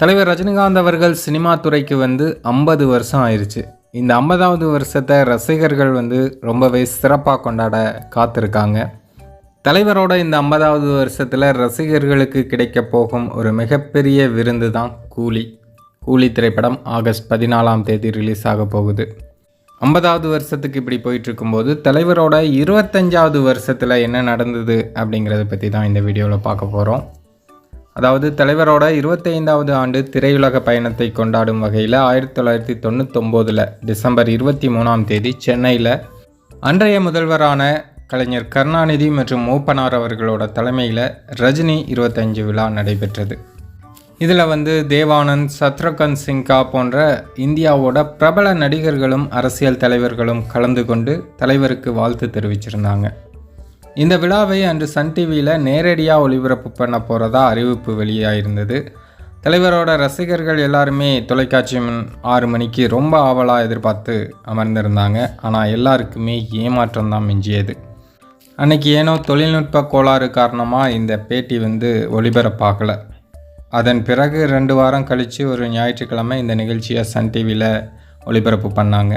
தலைவர் ரஜினிகாந்த் அவர்கள் சினிமா துறைக்கு வந்து ஐம்பது வருஷம் ஆயிடுச்சு இந்த ஐம்பதாவது வருஷத்தை ரசிகர்கள் வந்து ரொம்பவே சிறப்பாக கொண்டாட காத்திருக்காங்க. தலைவரோட இந்த ஐம்பதாவது வருஷத்தில் ரசிகர்களுக்கு கிடைக்க போகும் ஒரு மிகப்பெரிய விருந்து தான் கூலி. கூலி திரைப்படம் ஆகஸ்ட் பதினாலாம் தேதி ரிலீஸ் ஆக போகுது. ஐம்பதாவது வருஷத்துக்கு இப்படி போயிட்டுருக்கும்போது தலைவரோட இருபத்தஞ்சாவது வருஷத்தில் என்ன நடந்தது அப்படிங்கிறத பற்றி தான் இந்த வீடியோவில் பார்க்க போகிறோம் அதாவது தலைவரோட இருபத்தைந்தாவது ஆண்டு திரையுலக பயணத்தை கொண்டாடும் வகையில் ஆயிரத்தி தொள்ளாயிரத்தி தொண்ணூத்தொம்போதில் டிசம்பர் இருபத்தி மூணாம் தேதி சென்னையில் அன்றைய முதல்வரான கலைஞர் கருணாநிதி மற்றும் மூப்பனார் அவர்களோட தலைமையில் ரஜினி இருபத்தஞ்சு விழா நடைபெற்றது. இதில் வந்து தேவானந்த் சத்ருகன் சிங்கா போன்ற இந்தியாவோட பிரபல நடிகர்களும் அரசியல் தலைவர்களும் கலந்து கொண்டு தலைவருக்கு வாழ்த்து தெரிவிச்சிருந்தாங்க. இந்த விழாவை அன்று சன் டிவியில் நேரடியாக ஒளிபரப்பு பண்ண போகிறதா அறிவிப்பு வெளியாயிருந்தது. தலைவரோட ரசிகர்கள் எல்லாருமே தொலைக்காட்சி ஆறு மணிக்கு ரொம்ப ஆவலாக எதிர்பார்த்து அமர்ந்திருந்தாங்க. ஆனால் எல்லாருக்குமே ஏமாற்றம் தான் மிஞ்சியது. அன்றைக்கி ஏனோ தொழில்நுட்ப கோளாறு காரணமாக இந்த பேட்டி வந்து ஒளிபரப்பாகலை. அதன் பிறகு ரெண்டு வாரம் கழித்து ஒரு ஞாயிற்றுக்கிழமை இந்த நிகழ்ச்சியை சன் டிவியில் ஒளிபரப்பு பண்ணாங்க.